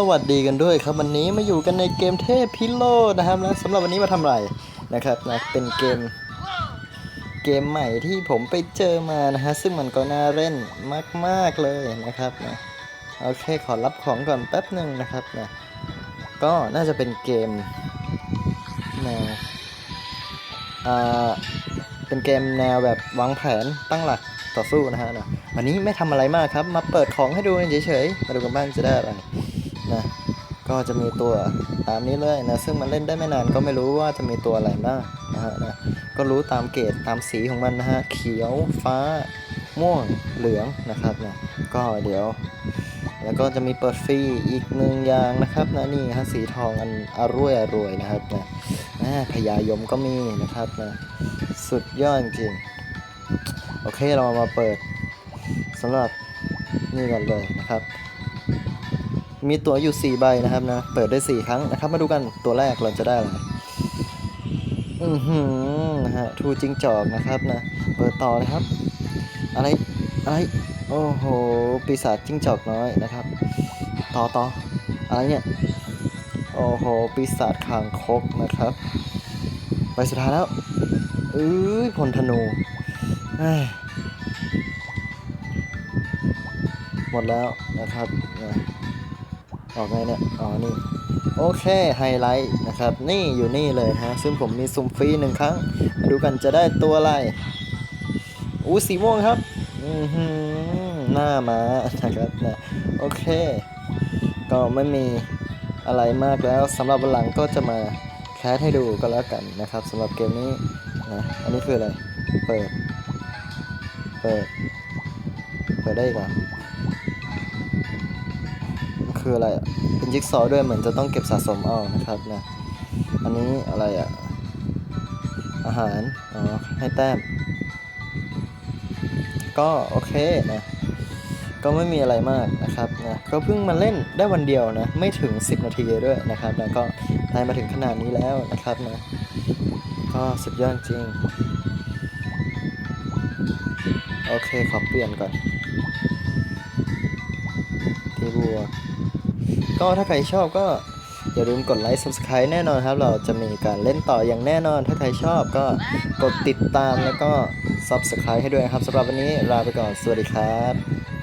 สวัสดีกันด้วยครับ วันนี้มาอยู่กันในเกมเทพพิโลนะครับแล้วสำหรับวันนี้มาทำอะไรนะครับนะเป็นเกมเกมใหม่ที่ผมไปเจอมานะฮะซึ่งมันก็น่าเล่นมาก ๆเลยนะครับนะโอเคขอรับของก่อนแป๊บหนึ่งนะครับนะก็น่าจะเป็นเกมแนวอ่าเป็นเกมแนวแบบวางแผนตั้งหลักต่อสู้นะฮะนะวันนี้ไม่ทำอะไรมากครับ มาเปิดของให้ดูเฉยๆมาดูกันบ้างจะได้อะไร นะก็จะมีตัวตามนี้เลยนะซึ่งมันเล่นได้ไม่นานก็ไม่รู้ว่าจะมีตัวอะไรบ้างนะฮะนะก็รู้ตามเกรดตามสีของมันนะฮะเขียวฟ้า ม่วงเหลืองนะครับนะก็เดี๋ยว แล้วก็จะมีเปิดฟรีอีกหนึ่งอย่างนะครับนะนี่ฮะสีทองอันอร่วยอร่วยนะครับนะอ่าพญายมก็มีนะครับนะสุดยอดจริงโอเคเรามาเปิดสำหรับนี่กันเลยนะครับ มีตัวอยู่ 4 ใบนะครับนะ เปิดได้ 4 ครั้งนะครับ มาดูกันตัวแรกเราจะได้อะไร อือหือนะฮะทูจิงจอกนะครับนะ เปิดต่อเลยครับ อะไร อะไร โอ้โห ปีศาจจิงจอกน้อยนะครับ ต่อต่ออะไรเนี่ย โอ้โห ปีศาจคางคกนะครับใบสุดท้ายแล้วเอ้ยพลธนูเอ้ยหมดแล้วนะครับ ออกไงเนี่ยอ๋อนี่โอเคไฮไลท์นะครับ นี่อยู่นี่เลยนะฮะซึ่งผมมีซุ่มฟรีหนึ่งครั้ง มาดูกันจะได้ตัวอะไรอู้สีม่วงครับอือหือหน้ามานะครับนะโอเค ก็ไม่มีอะไรมากแล้วสำหรับวันหลังก็จะมาแคสให้ดูก็แล้วกันนะครับสำหรับเกมนี้นะอันนี้คืออะไร เปิด เปิด เปิดได้อีกเหรอ คืออะไรอะ เป็นจิ๊กซอด้วยเหมือนจะต้องเก็บสะสมเอานะครับนะ อันนี้อะไรอะ อาหาร อ๋อ ให้แต้ม ก็โอเคนะ ก็ไม่มีอะไรมากนะครับนะ ก็เพิ่งมาเล่นได้วันเดียวนะ ไม่ถึง 10 นาทีด้วยนะครับนะ ก็ได้มาถึงขนาดนี้แล้วนะครับนะ ก็สุดยอดจริง โอเค ขอเปลี่ยนก่อนทีบัว ก็ถ้าใครชอบก็อย่าลืมกดไลค์ subscribe แน่นอนครับ เราจะมีการเล่นต่ออย่างแน่นอน ถ้าใครชอบก็กดติดตามแล้วก็ subscribe ให้ด้วยครับสำหรับวันนี้ลาไปก่อน สวัสดีครับ